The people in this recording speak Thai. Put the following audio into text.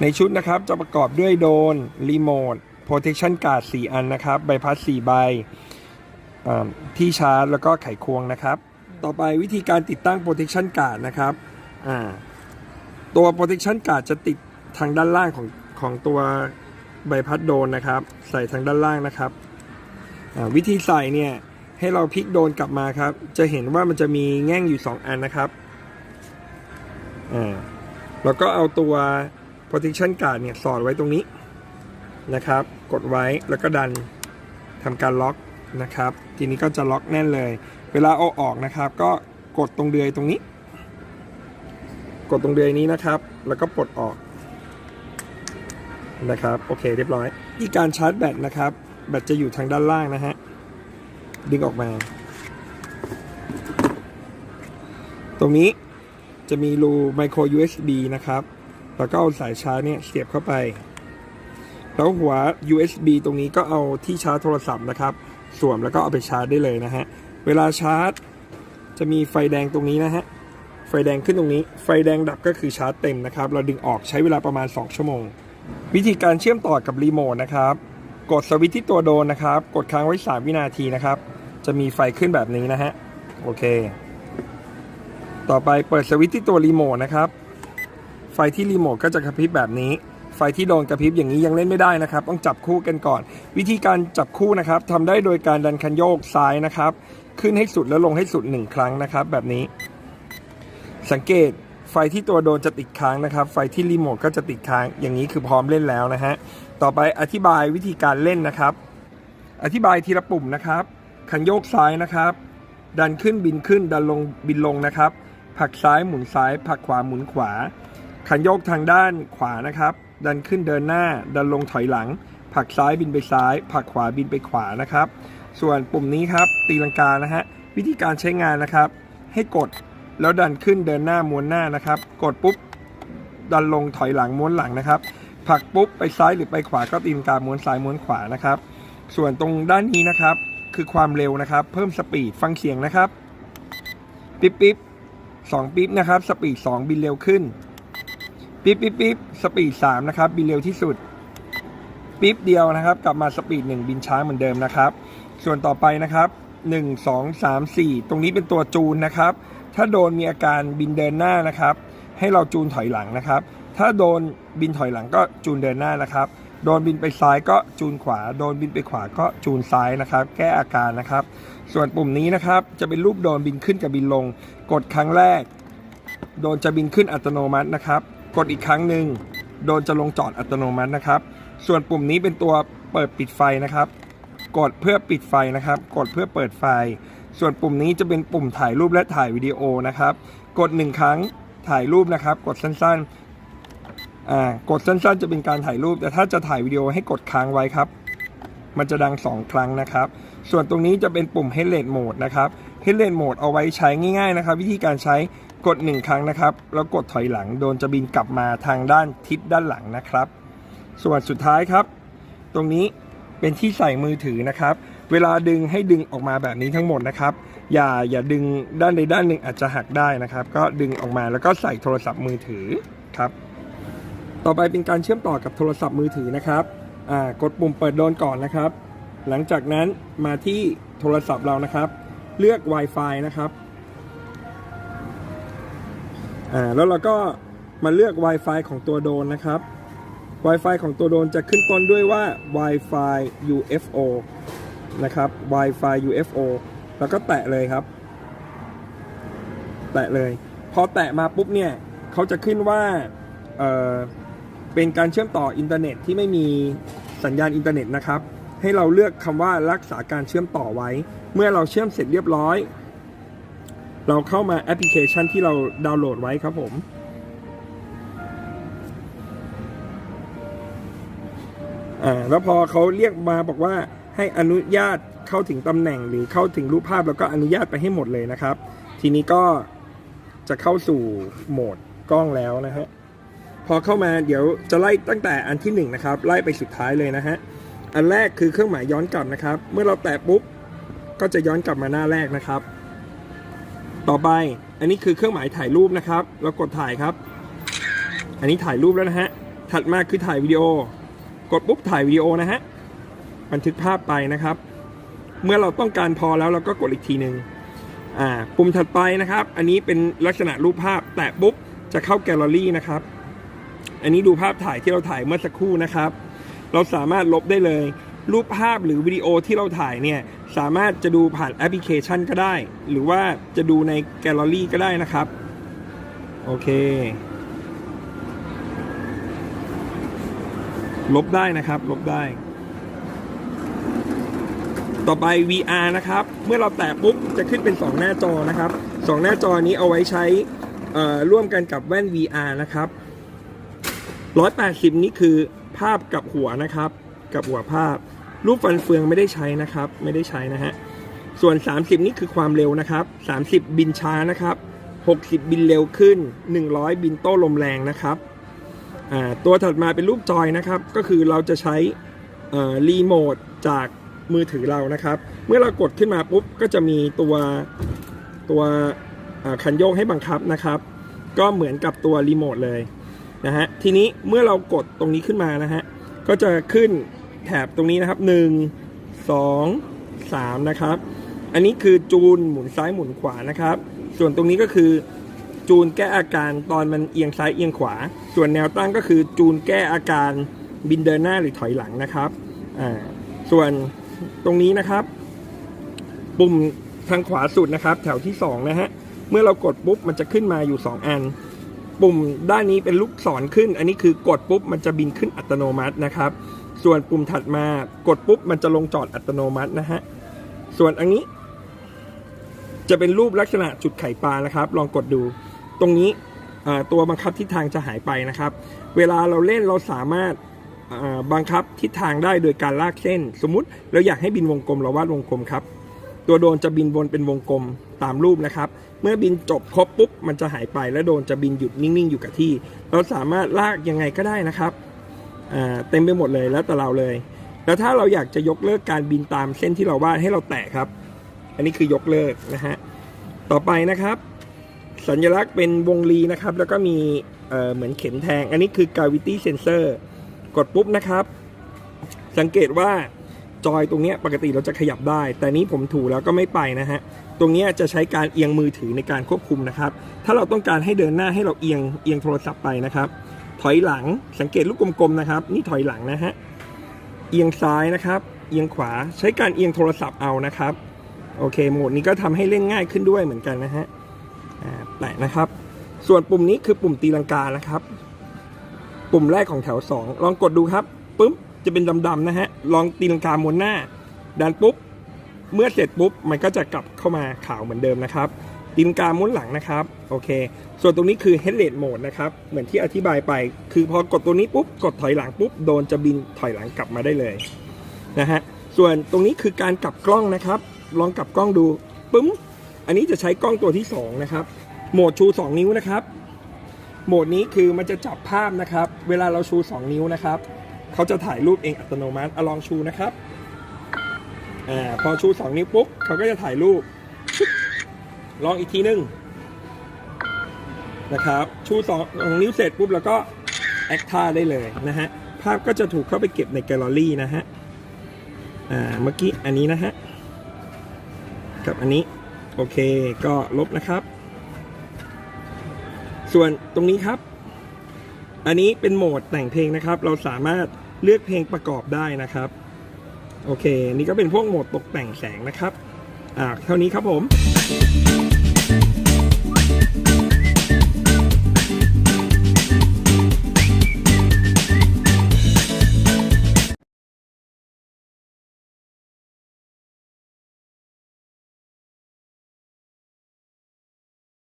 ในชุดนะครับจะประกอบด้วยโดนรีโมท protection guard 4 อันนะครับ ใบพัด 4 ใบที่ชาร์จแล้วก็ไขควงนะครับ ต่อไปวิธีการติดตั้ง protection guard นะครับตัว protection guard จะติดทางด้านล่างของของตัวใบพัดโดนนะครับ ใส่ทางด้านล่างนะครับ วิธีใส่เนี่ยให้เราพลิกโดนกลับมาครับ จะเห็นว่ามันจะมีแง่งอยู่ 2 อันนะครับแล้วก็เอาตัว protection guard เนี่ยสอดไว้ตรงนี้นะครับ กดไว้แล้วก็ดันทำการล็อกนะครับ ทีนี้ก็จะล็อกแน่นเลย เวลาเอาออกนะครับ ก็กดตรงเดือยตรงนี้ กดตรงเดือยนี้นะครับ แล้วก็ปลดออกนะครับโอเคเรียบร้อยที่การชาร์จแบตนะครับ แบตจะอยู่ทางด้านล่างนะฮะดึงออกมา ตรงนี้จะมีรู micro USB นะครับ แล้วก็เอาสายชาร์จเนี่ยเสียบเข้าไป แล้วหัว USB ตรงนี้ก็เอาที่ชาร์จโทรศัพท์นะครับ สวมแล้วก็เอาไปชาร์จได้เลยนะฮะ เวลาชาร์จ จะมีไฟแดงตรงนี้นะฮะ ไฟแดงขึ้นตรงนี้ ไฟแดงดับก็คือชาร์จเต็มนะครับ เราดึงออกใช้เวลาประมาณ 2 ชั่วโมง วิธีการเชื่อมต่อกับรีโมทนะครับ กดสวิตช์ที่ตัวโดนนะครับ กดค้างไว้ 3 วินาทีนะครับ จะมีไฟขึ้นแบบนี้นะฮะ โอเค ต่อไปเปิดสวิตช์ที่ตัวรีโมทนะครับ ไฟที่รีโมทก็จะกระพริบแบบนี้ ไฟที่โดนกระพริบอย่างนี้ยังเล่นไม่ได้นะครับ ต้องจับคู่กันก่อน วิธีการจับคู่นะครับทำได้โดยการดันคันโยกซ้ายนะครับ ขึ้นให้สุดแล้วลงให้สุดหนึ่งครั้งนะครับ แบบนี้ สังเกตไฟที่ตัวโดนจะติดค้างนะครับ ไฟที่รีโมทก็จะติดค้าง อย่างนี้คือพร้อมเล่นแล้วนะฮะ ต่อไปอธิบายวิธีการเล่นนะครับ อธิบายทีละปุ่มนะครับ คันโยกซ้ายนะครับ ดันขึ้นบินขึ้น ดันลงบินลงนะครับ ผักซ้ายหมุนซ้าย ผักขวาหมุนขวา คันโยกทางด้านขวานะครับ ดันขึ้นเดินหน้า ดันลงถอยหลัง ผักซ้ายบินไปซ้าย ผักขวาบินไปขวานะครับ ส่วนปุ่มนี้ครับ ตีลังกานะฮะ วิธีการใช้งานนะครับ ให้กดแล้วดันขึ้นเดินหน้าม้วนหน้านะครับ กดปุ๊บ ดันลงถอยหลังม้วนหลังนะครับ ผักปุ๊บไปซ้ายหรือไปขวาก็ตีลังกาม้วนซ้ายม้วนขวานะครับ ส่วนตรงด้านนี้นะครับ คือความเร็วนะครับ เพิ่มสปีดฟังเสียงนะครับ ปิ๊บปิ๊บสองปิ๊บนะครับ สปีดสองบินเร็วขึ้น ปิ๊บปิ๊บปิ๊บสปีดสามนะครับ บินเร็วที่สุด ปิ๊บเดียวนะครับ กลับมาสปีดหนึ่งบินช้าเหมือนเดิมนะครับ ส่วนต่อไปนะครับหนึ่งสองสามสี่ตรงนี้เป็นตัวจูนนะครับ ถ้าโดนมีอาการบินเดินหน้านะครับ ให้เราจูนถอยหลังนะครับ ถ้าโดนบินถอยหลังก็จูนเดินหน้านะครับ โดนบินไปซ้ายก็จูนขวา โดนบินไปขวาก็จูนซ้ายนะครับ แก้อาการนะครับ ส่วนปุ่มนี้นะครับจะเป็นรูปโดนบินขึ้นกับบินลง กดครั้งแรก โดนจะบินขึ้นอัตโนมัตินะครับ กดอีกครั้งหนึ่งโดนจะลงจอดอัตโนมัตินะครับ ส่วนปุ่มนี้เป็นตัวเปิดปิดไฟนะครับ กดเพื่อปิดไฟนะครับ กดเพื่อเปิดไฟ ส่วนปุ่มนี้จะเป็นปุ่มถ่ายรูปและถ่ายวิดีโอนะครับ กดหนึ่งครั้งถ่ายรูปนะครับ กดสั้นๆอ่ากดสั้นๆ จะเป็นการถ่ายรูป แต่ถ้าจะถ่ายวิดีโอให้กดค้างไว้ครับ มันจะดัง 2 ครั้งนะครับ ส่วนตรงนี้จะเป็นปุ่ม Headlight Mode นะครับ Headlight Mode เอาไว้ใช้ง่าย ๆ นะครับ วิธีการใช้ กด 1 ครั้งนะครับ แล้วกดถอยหลังโดนจะบินกลับมาทางด้านทิศด้านหลังนะครับ ส่วนสุดท้ายครับ ตรงนี้เป็นที่ใส่มือถือนะครับ เวลาดึงให้ดึงออกมาแบบนี้ทั้งหมดนะครับ อย่าอย่าดึงด้านใดด้านหนึ่งอาจจะหักได้นะครับ ก็ดึงออกมาแล้วก็ใส่โทรศัพท์มือถือครับ ต่อไปเป็นการเชื่อมต่อกับโทรศัพท์มือถือนะครับอ่ากดปุ่มเปิดโดนก่อนนะครับ หลังจากนั้นมาที่โทรศัพท์เรานะครับ เลือก Wi-Fi นะครับ อ่าแล้วเราก็มาเลือก Wi-Fi ของตัวโดนนะครับ Wi-Fi ของตัวโดนจะขึ้นต้นด้วยว่า Wi-Fi UFO นะครับ Wi-Fi UFO แล้วก็แตะเลยครับ แตะเลย พอแตะมาปุ๊บเนี่ยเขาจะขึ้นว่าเเป็นการเชื่อมต่ออินเทอร์เน็ตที่ไม่มีสัญญาณอินเทอร์เน็ตนะครับ ให้เราเลือกคำว่ารักษาการเชื่อมต่อไว้ เมื่อเราเชื่อมเสร็จเรียบร้อย เราเข้ามาแอปพลิเคชันที่เราดาวน์โหลดไว้ครับผมอ่าแล้วพอเขาเรียกมาบอกว่าให้อนุญาตเข้าถึงตำแหน่งหรือเข้าถึงรูปภาพแล้วก็อนุญาตไปให้หมดเลยนะครับ ทีนี้ก็จะเข้าสู่โหมดกล้องแล้วนะฮะพอเข้ามาเดี๋ยวจะไล่ตั้งแต่อันที่หนึ่งนะครับไล่ไปสุดท้ายเลยนะฮะอันแรกคือเครื่องหมายย้อนกลับนะครับ เมื่อเราแตะปุ๊บก็จะย้อนกลับมาหน้าแรกนะครับ ต่อไปอันนี้คือเครื่องหมายถ่ายรูปนะครับ เรากดถ่ายครับ อันนี้ถ่ายรูปแล้วนะฮะ ถัดมาคือถ่ายวิดีโอ กดปุ๊บถ่ายวิดีโอนะฮะ บันทึกภาพไปนะครับ เมื่อเราต้องการพอแล้วเราก็กดอีกทีหนึ่งอ่า ปุ่มถัดไปนะครับ อันนี้เป็นลักษณะรูปภาพ แตะปุ๊บจะเข้าแกลเลอรี่นะครับ อันนี้ดูภาพถ่ายที่เราถ่ายเมื่อสักครู่นะครับ เราสามารถลบได้เลย รูปภาพหรือวิดีโอที่เราถ่ายเนี่ย สามารถจะดูผ่านแอปพลิเคชันก็ได้ หรือว่าจะดูในแกลเลอรี่ก็ได้นะครับ โอเค ลบได้นะครับ ลบได้ ต่อไป VR นะครับ เมื่อเราแตะปุ๊บ จะขึ้นเป็น 2 หน้าจอนะครับ 2 หน้าจอนี้เอาไว้ใช้ร่วมกันกับแว่น VR นะครับ 180 นี่คือภาพกับหัวนะครับ กับหัวภาพ รูปฟันเฟืองไม่ได้ใช้นะครับ ไม่ได้ใช้นะฮะ ส่วน 30 นี่คือความเร็วนะครับ 30 บินช้านะครับ 60 บินเร็วขึ้น 100 บินโต้ลมแรงนะครับตัวถัดมาเป็นรูปจอยนะครับ ก็คือเราจะใช้รีโมทจากมือถือเรานะครับ เมื่อเรากดขึ้นมาปุ๊บก็จะมีตัวตัวคันโยกให้บังคับนะครับ ก็เหมือนกับตัวรีโมทเลยนะฮะ ทีนี้เมื่อเรากดตรงนี้ขึ้นมานะฮะ ก็จะขึ้น แถบตรงนี้นะครับ 1 2 3 นะครับ อันนี้คือจูนหมุนซ้ายหมุนขวานะครับ ส่วนตรงนี้ก็คือจูนแก้อาการตอนมันเอียงซ้ายเอียงขวา ส่วนแนวตั้งก็คือจูนแก้อาการบินเดินหน้าหรือถอยหลังนะครับอ่าส่วนตรงนี้นะครับ ปุ่มทางขวาสุดนะครับ แถวที่สองนะฮะ เมื่อเรากดปุ๊บมันจะขึ้นมาอยู่ 2 อัน ปุ่มด้านนี้เป็นลูกศรขึ้น อันนี้คือกดปุ๊บมันจะบินขึ้นอัตโนมัตินะครับ ส่วนปุ่มถัดมากดปุ๊บมันจะลงจอดอัตโนมัตินะฮะ ส่วนอันนี้ จะเป็นรูปลักษณะจุดไข่ปลานะครับ ลองกดดู ตรงนี้ตัวบังคับทิศทางจะหายไปนะครับ เวลาเราเล่นเราสามารถบังคับทิศทางได้โดยการลากเส้น สมมุติเราอยากให้บินวงกลมเราวาดวงกลมครับ ตัวโดรนจะบินวนเป็นวงกลมตามรูปนะครับ เมื่อบินจบครบปุ๊บมันจะหายไปแล้วโดนจะบินหยุดนิ่งๆ อยู่กับที่ เราสามารถลากยังไงก็ได้นะครับอ่าเต็มไปหมดเลยแล้วแต่เราเลย แล้วถ้าเราอยากจะยกเลิกการบินตามเส้นที่เราวาดให้เราแตะครับ อันนี้คือยกเลิกนะฮะต่อไปนะครับ สัญลักษณ์เป็นวงรีนะครับ แล้วก็มีเอ่อเหมือนเข็มแทง อันนี้คือ gravity sensor กดปุ๊บนะครับ สังเกตว่าจอยตรงเนี้ยปกติเราจะขยับได้ แต่นี้ผมถูแล้วก็ไม่ไปนะฮะ ตรงนี้จะใช้การเอียงมือถือในการควบคุมนะครับ ถ้าเราต้องการให้เดินหน้าให้เราเอียงเอียงโทรศัพท์ไปนะครับ ถอยหลังสังเกตลูกกลมๆนะครับ นี่ถอยหลังนะฮะ เอียงซ้ายนะครับ เอียงขวาใช้การเอียงโทรศัพท์เอานะครับ โอเค โหมดนี้ก็ทำให้เล่นง่ายขึ้นด้วยเหมือนกันนะฮะแตะนะครับ ส่วนปุ่มนี้คือปุ่มตีลังกานะครับ ปุ่มแรกของแถว 2 ลองกดดูครับปุ๊บจะเป็นดำๆนะฮะ ลองตีลังกาม้วนหน้าดันปุ๊บ เมื่อเสร็จปุ๊บมันก็จะกลับเข้ามาขาวเหมือนเดิมนะครับตีลังกาม้วนหลังนะครับโอเค ส่วนตรงนี้คือ headlight mode นะครับเหมือนที่อธิบายไป คือพอกดตัวนี้ปุ๊บกดถอยหลังปุ๊บโดนจะบินถอยหลังกลับมาได้เลยนะฮะส่วนตรงนี้คือการกลับกล้องนะครับ ลองกลับกล้องดูปึ้มอันนี้จะใช้กล้องตัวที่สองนะครับโหมดชู 2 นิ้วนะครับโหมดนี้คือมันจะจับภาพนะครับ เวลาเราชู 2 นิ้วนะครับเขาจะถ่ายรูปเองอัตโนมัติอลองชูนะครับ อ่าพอชู2นิ้วปุ๊บเขาก็จะถ่ายรูป ลองอีกทีหนึงนะครับ ชูสองสองนิ้วเสร็จปุ๊บแล้วก็แอคท่าได้เลยนะฮะ ภาพก็จะถูกเข้าไปเก็บในแกลเลอรี่นะฮะ อ่า เมื่อกี้อันนี้นะฮะ กับอันนี้ โอเค ก็ลบนะครับ ส่วนตรงนี้ครับ อันนี้เป็นโหมดแต่งเพลงนะครับ เราสามารถเลือกเพลงประกอบได้นะครับ โอเค นี่ก็เป็นพวกโหมดตกแต่งแสงนะครับ อ่า เท่านี้ครับผม